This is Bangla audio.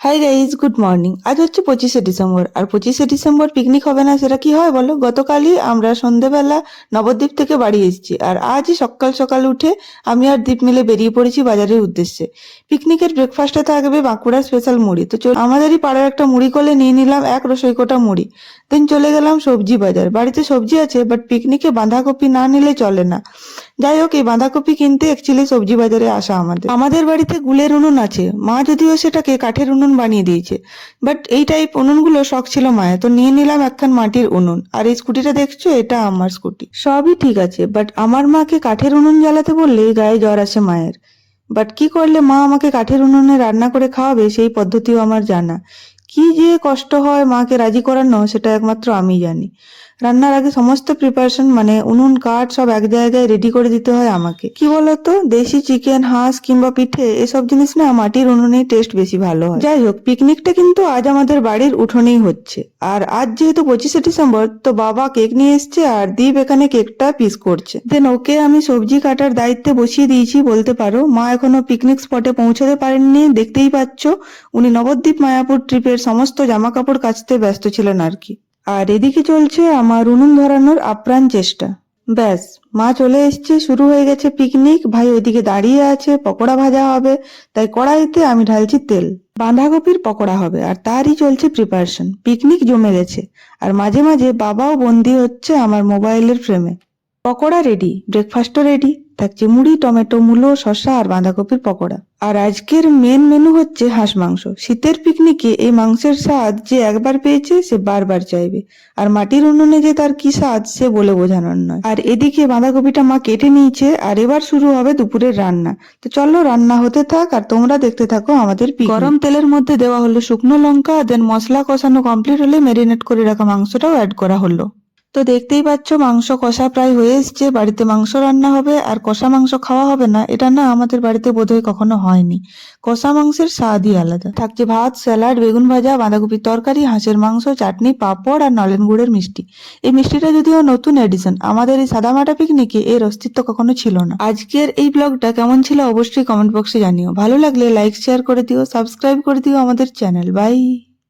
হাই গাইজ গুড মর্নিং আজ হচ্ছে পঁচিশে ডিসেম্বর। আর পঁচিশে ডিসেম্বর পিকনিক হবে না, সেটা কি হয় বলো? গতকালই আমরা সন্ধেবেলা নবদ্বীপ থেকে বাড়ি এসেছি। আর আজই সকাল সকাল উঠে আমি আর দ্বীপ মিলে বেরিয়ে পড়েছি বাজারের উদ্দেশ্যে। পিকনিকের ব্রেকফাস্টে থাকবে বাঁকুড়ার স্পেশাল মুড়ি। তো আমাদেরই পাড়ার একটা মুড়ি কলে নিয়ে নিলাম এক রসই কোটা মুড়ি। দেন চলে গেলাম সবজি বাজার। বাড়িতে সবজি আছে বাট পিকনিকে বাঁধাকপি না নিলে চলে না। যাই হোক এই বাঁধাকপি কিনতে অ্যাকচুয়ালি সবজি বাজারে আসা আমাদের। আমাদের বাড়িতে গুলের উনুন আছে। মা যদিও সেটাকে কাঠের উনুন বানিয়ে দিয়েছে। বাট এই টাইপ উনুনগুলো শখ ছিল মায়ের। তো নিয়ে নিলাম একখান মাটির উনুন। আর এই স্কুটিটা দেখছ? এটা আমার স্কুটি। সবই ঠিক আছে। বাট আমার মাকে কাঠের উনুন জ্বালাতে বললে গায়ে জ্বর আসে মায়ের। বাট কি করলে মা আমাকে কাঠের উনুনে রান্না করে খাওয়াবে সেই পদ্ধতিও আমার জানা। কি যে কষ্ট হয় মাকে রাজি করানো, সেটা একমাত্র আমি জানি। রান্নার আগে সমস্ত প্রিপারেশন মানে উনুন, কাঠ সব এক জায়গায় রেডি করে দিতে হয় আমাকে। কি বলতো? দেশি চিকেন হাঁস কিংবা পিঠে এসব জিনিস না মাটির উনুনেই টেস্ট বেশি ভালো হয়। যাই হোক পিকনিকটা কিন্তু আজ আমাদের বাড়ির উঠোনেই হচ্ছে। আর আজ যেহেতু পঁচিশে ডিসেম্বর, তো বাবা কেক নিয়ে এসছে আর দীপ এখানে কেকটা পিস করছে। দেন ওকে আমি সবজি কাটার দায়িত্বে বসিয়ে দিয়েছি, বলতে পারো। মা এখনও পিকনিক স্পটে পৌঁছাতে পারেননি। দেখতেই পাচ্ছ, উনি নবদ্বীপ, মায়াপুর ট্রিপের সমস্ত জামা কাপড় কাচতে ব্যস্ত ছিলেন আর কি। আর এদিকে চলছে আমার উনুন ধরানোর আপ্রাণ চেষ্টা। ব্যাস, মা চলে এসছে, শুরু হয়ে গেছে পিকনিক ভাই ওইদিকে দাঁড়িয়ে আছে, পকোড়া ভাজা হবে, তাই কড়াইতে আমি ঢালছি তেল। বাঁধাকপির পকোড়া হবে, আর তারই চলছে প্রিপারেশন পিকনিক জমে গেছে, আর মাঝে মাঝে বাবাও বন্দি হচ্ছে আমার মোবাইলের ফ্রেমে পকোড়া রেডি ব্রেকফাস্টও রেডি থাকছে মুড়ি, টমেটো, মূলো, শসা আর বাঁধাকপির পকোড়া। আর আজকের মেন মেনু হচ্ছে হাঁস মাংস। শীতের পিকনিকে এই মাংসের স্বাদ যে একবার পেয়েছে, সে বারবার চাইবে। আর মাটির উনুনে যে তার কি স্বাদ, সে বলে বোঝানোর নয়। আর এদিকে বাঁধাকপিটা মা কেটে নিয়েছে, আর এবার শুরু হবে দুপুরের রান্না। তো চলো রান্না হতে থাক, আর তোমরা দেখতে থাকো আমাদের গরম তেলের মধ্যে দেওয়া হলো শুকনো লঙ্কা দেন মশলা কষানো কমপ্লিট হলে মেরিনেট করে রাখা মাংসটাও অ্যাড করা হলো। তো দেখতেই পাচ্ছ মাংস কষা প্রায় হয়ে এসছে। বাড়িতে মাংস রান্না হবে আর কষা মাংস খাওয়া হবে না, এটা না আমাদের বাড়িতে বোধহয় কখনো হয়নি। কষা মাংসের স্বাদই আলাদা। থাকছে ভাত, স্যালাড, বেগুন ভাজা, বাঁধাকপির তরকারি, হাঁসের মাংস, চাটনি, পাঁপড় আর নলেন গুড়ের মিষ্টি। এই মিষ্টিটা যদিও নতুন এডিশন আমাদের এই সাদামাটা পিকনিকে এর অস্তিত্ব কখনো ছিল না। আজকের এই ব্লগটা কেমন ছিল অবশ্যই কমেন্ট বক্সে জানিও। ভালো লাগলে লাইক শেয়ার করে দিও সাবস্ক্রাইব করে দিও আমাদের চ্যানেল বাই